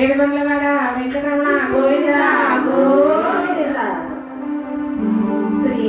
Edukondalavada Venkataramana Govinda Govinda. Shri